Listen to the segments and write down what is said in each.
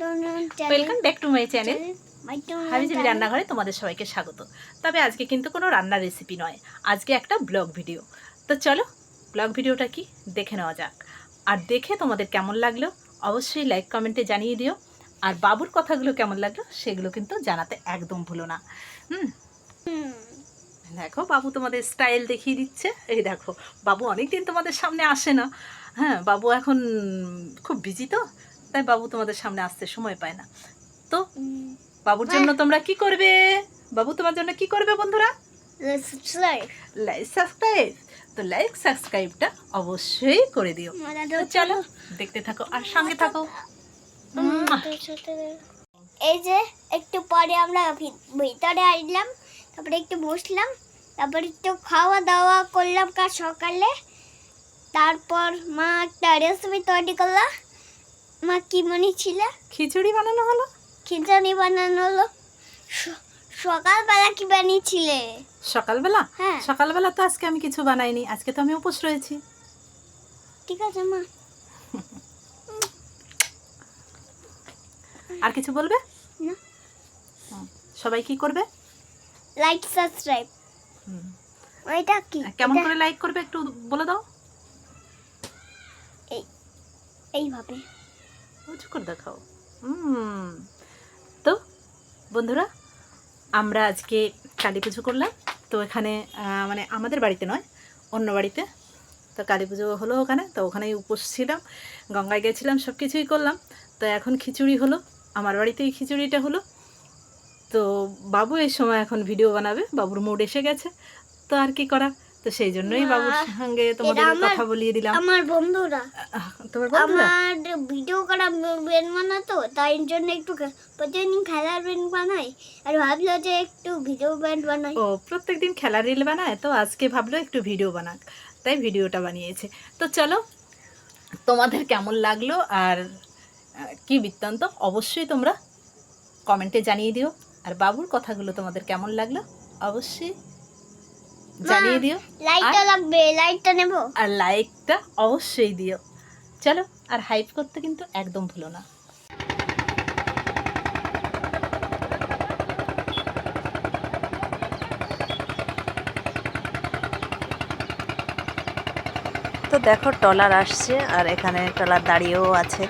Welcome back to my channel হাবিজাবি রান্নাঘরে তোমাদের সবাইকে স্বাগত। তবে আজকে কিন্তু কোনো রান্নার রেসিপি নয়। আজকে একটা ব্লগ ভিডিও তো চলো ব্লগ ভিডিওটা কি? দেখে নেওয়া যাক। আর দেখে তোমাদের কেমন লাগল? অবশ্যই লাইক কমেন্টে জানিয়ে দিও। আর বাবুর কথাগুলো কেমন লাগল? সেগুলো কিন্তু জানাতে একদম ভুলো না। হুম? দেখো বাবু তোমাদের স্টাইল দেখিয়ে দিচ্ছে। এই দেখো বাবু অনেক দিন তোমাদের সামনে আসে না। হ্যাঁ বাবু এখন খুব বিজি তো। তাই বাবু তোমাদের সামনে আসতে সময় পায় না। তো বাবুর জন্য তোমরা কি করবে? বাবু তোমার জন্য কি করবে বন্ধুরা? লাইক সাবস্ক্রাইব তো লাইক সাবস্ক্রাইবটা অবশ্যই করে দিও। চলো দেখতে থাকো আর সঙ্গে থাকো। এই যে একটু পরে আমরা ভিতরে আসলাম। তারপরে একটু বসলাম। তারপরে একটু খাওয়া দাওয়া করলাম কাল সকালে। তারপর মা একটা রেসিপি তৈরি করল। মা কি মনে ছিল খিচুড়ি বানানো হলো। খিচুড়ি বানানো হলো। সকালবেলা কি বানিয়েছিলে? সকালবেলা? হ্যাঁ। সকালবেলা তো আজকে আমি কিছু বানাইনি আজকে তো আমি উপোস রয়েছি। ঠিক আছে মা। আর কিছু বলবে? না। সবাই কি করবে? Like subscribe. ওইটা কি? কেমন করে লাইক করবে একটু বলে দাও। এই এইভাবে। উঁচু করে দেখাও তো, বন্ধুরা, আমরা আজকে কালী পুজো করলাম। তো এখানে মানে আমাদের বাড়িতে নয়, অন্য বাড়িতে। তো কালী পুজো হলো ওখানে, তো ওখানেই উপোস ছিলাম, গঙ্গায় গেছিলাম, সব কিছুই করলাম। তো এখন খিচুড়ি হলো, আমার বাড়িতেই খিচুড়িটা হলো। তো বাবু এই সময় এখন ভিডিও বানাবে, বাবুর মুড এসে গেছে। তো আর কি করা? তো সেই জন্যই বাবুর সঙ্গে তোমাদের কথা বলিয়ে দিলাম। আমার বন্ধুরা। তোমার বন্ধুরা? আমার ভিডিও করা বেন বানাতো তাই জন্য একটু প্রতিদিন খেলার বেন বানাই। আর ভাবলো যে একটু ভিডিও ব্যান্ড বানাই। ও প্রত্যেকদিন খেলার রিল বানায় তো আজকে ভাবলো একটু ভিডিও বানাক তাই ভিডিওটা বানিয়েছে। তো চলো তোমাদের কেমন লাগল আর কি বৃত্তান্ত অবশ্যই তোমরা কমেন্টে জানিয়ে দিও। আর বাবুর কথাগুলো তোমাদের কেমন লাগল অবশ্যই জানিয়ে দিও। লাইটটা লাগবে লাইটটা নেব। আর লাইকটা অবশ্যই দিও। চলো আর হাইপ করতে কিন্তু একদম ভুলো না। তো দেখো ট্রলার আসছে আর এখানে ট্রলার দাঁড়িয়েও আছে।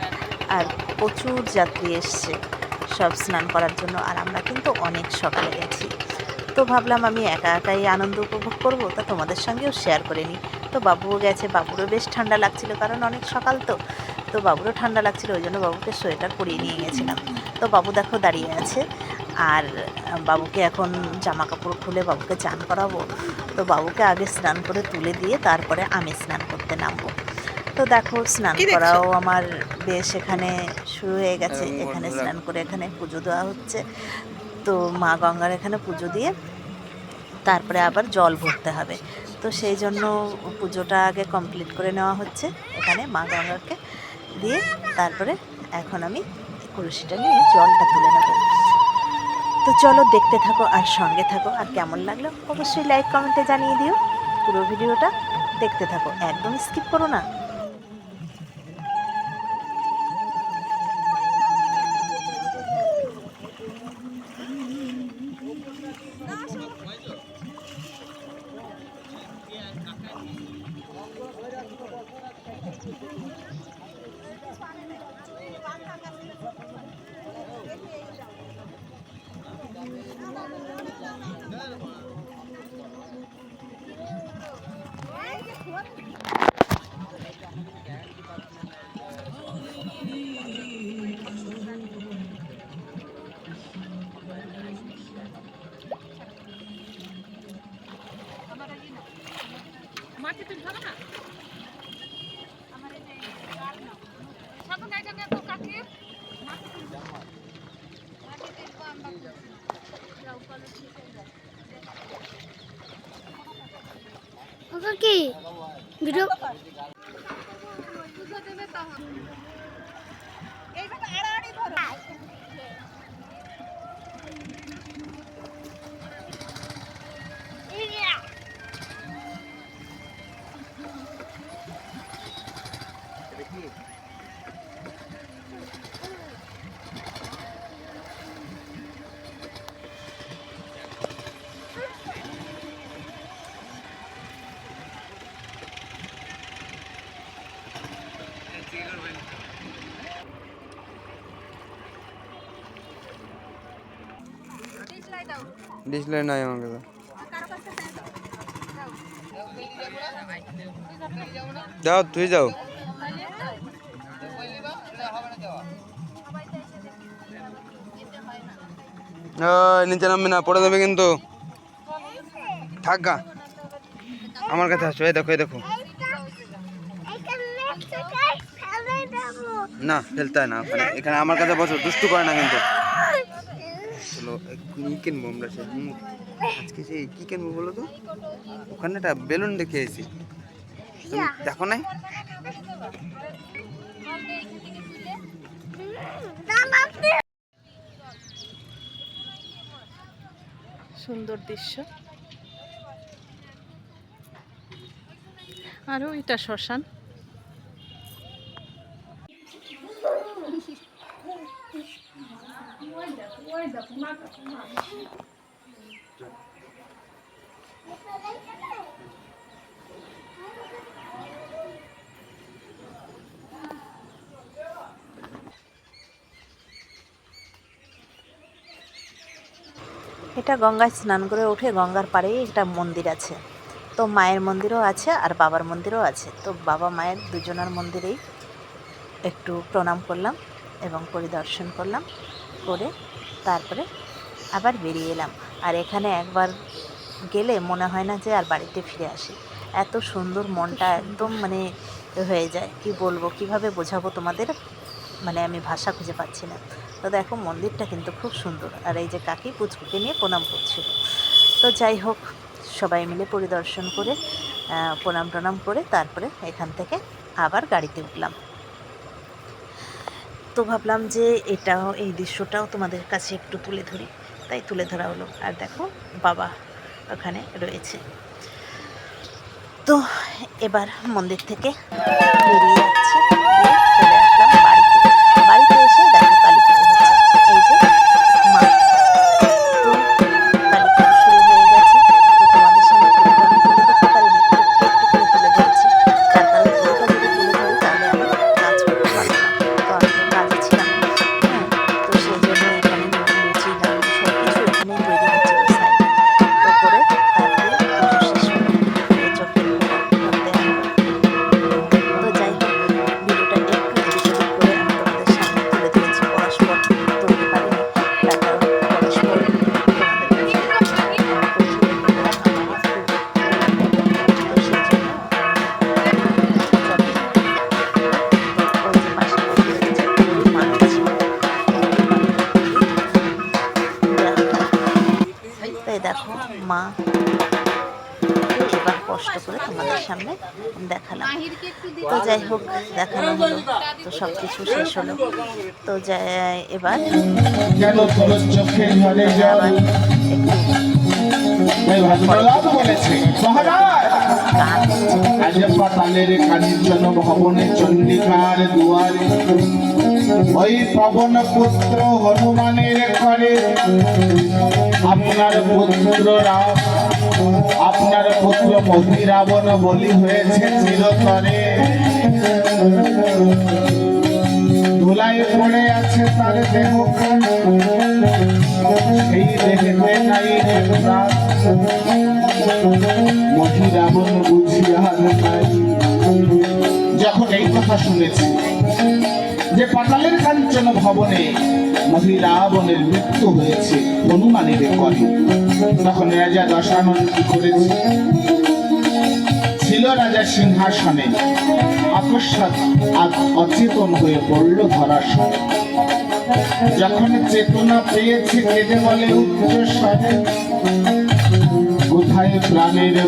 আর প্রচুর যাত্রী এসছে সব স্নান করার জন্য আর আমরা কিন্তু অনেক সকালে গেছি। তো ভাবলাম আমি একা একাই আনন্দ উপভোগ করব তা তোমাদের সঙ্গেও শেয়ার করে নিই। তো বাবুও গেছে বাবুরও বেশ ঠান্ডা লাগছিল কারণ অনেক সকাল তো। তো বাবুরও ঠান্ডা লাগছিল ওই জন্য বাবুকে সোয়েটার পরিয়ে নিয়ে গেছিলাম। তো বাবু দেখো দাঁড়িয়ে আছে আর বাবুকে এখন জামা কাপড় খুলে বাবুকে চান করাবো। তো বাবুকে আগে স্নান করে তুলে দিয়ে তারপরে আমি স্নান করতে নামবো। তো দেখো স্নান করাও আমার বেশ এখানে শুরু হয়ে গেছে। এখানে স্নান করে এখানে পুজো দেওয়া হচ্ছে। তো মা গঙ্গার এখানে পুজো দিয়ে তারপরে আবার জল ভরতে হবে। তো সেই জন্য পুজোটা আগে কমপ্লিট করে নেওয়া হচ্ছে। এখানে মা গঙ্গাকে দিয়ে তারপরে এখন আমি কলসিটা নিয়ে জলটা তুলে নেব। তো চলো দেখতে থাকো আর সঙ্গে থাকো। আর কেমন লাগল অবশ্যই লাইক কমেন্টে জানিয়ে দিও। পুরো ভিডিওটা দেখতে থাকো। একদম স্কিপ করো না। ওকে ভিডিও ডিসপ্লে নাই আমার কাছে। যাও, তুই যাও। নিচে নামবি না, পড়ে দেবে কিন্তু। থাক আমার কাছে আসো, এই দেখো এই দেখো। না, ফেলতে না এখানে আমার কাছে বসো, দুষ্টু করে না কিন্তু। চলো কি কিনবো আমরা সে আজকে সে কি কিনবো বলো তো? ওখানে একটা বেলুন দেখে এসেছি। তুমি দেখো নাই? সুন্দর দৃশ্য। আরও এটা শ্মশান। এটা গঙ্গায় স্নান করে উঠে গঙ্গার পাড়েই একটা মন্দির আছে। তো মায়ের মন্দিরও আছে আর বাবার মন্দিরও আছে। তো বাবা মায়ের দুজনের মন্দিরেই একটু প্রণাম করলাম এবং পরিদর্শন করলাম করে তারপরে আবার বেরিয়ে এলাম। আর এখানে একবার গেলে মনে হয় না যে আর বাড়িতে ফিরে আসি। এত সুন্দর মনটা একদম মানে হয়ে যায়। কি বলব? কীভাবে বোঝাবো তোমাদের? মানে আমি ভাষা খুঁজে পাচ্ছি না। তো দেখো মন্দিরটা কিন্তু খুব সুন্দর। আর এই যে কাকি পুচকুকে নিয়ে প্রণাম করছিল। তো যাই হোক সবাই মিলে পরিদর্শন করে প্রণাম টনাম করে তারপরে এখান থেকে আবার গাড়িতে উঠলাম। তো ভাবলাম যে এটাও, এই দৃশ্যটাও তোমাদের কাছে একটু তুলে ধরি। তাই তুলে ধরা হলো। আর দেখো, বাবা ওখানে রয়েছে। তো এবার মন্দির থেকে বেরিয়ে যাচ্ছি। দেখো, মা। এবার কষ্ট করে তোমাদের সামনে দেখালাম। তো যাই হোক, দেখানো হলো। তো সব কিছু শেষ হলো। তো যাই, এবার কেন তোর চোখে ঝরে জল আবার একটু এই ভদ্রলোক বলেছে মহারাজ গান হচ্ছে আজ পাতালের কাঞ্চন ভবনে চন্ডিকার দুয়ারে। ওই পবন পুত্র হনুমানের ঘরে। আপনার পুত্র রাম, আপনার পুত্র মহি রাবণ বলি হয়েছে চিরতরে। ধুলায় পড়ে আছে তার দেহ। সেই দেহেতে নাই মহি রাবণ বুঝিয়ার নাই। যখন এই কথা শুনেছি যে পাতালের কাঞ্চন ভবনে মহিলা বনের মৃত্যু হয়েছে হনুমানের করে তখন রাজা দশানন কি করেছে? ছিল রাজা সিংহাসনে। আকস্মাৎ আ- অচেতন হয়ে পড়ল সঙ্গে যখন চেতনা পেয়েছে, কেঁদে বলে উচ্চ কোথায় প্রাণের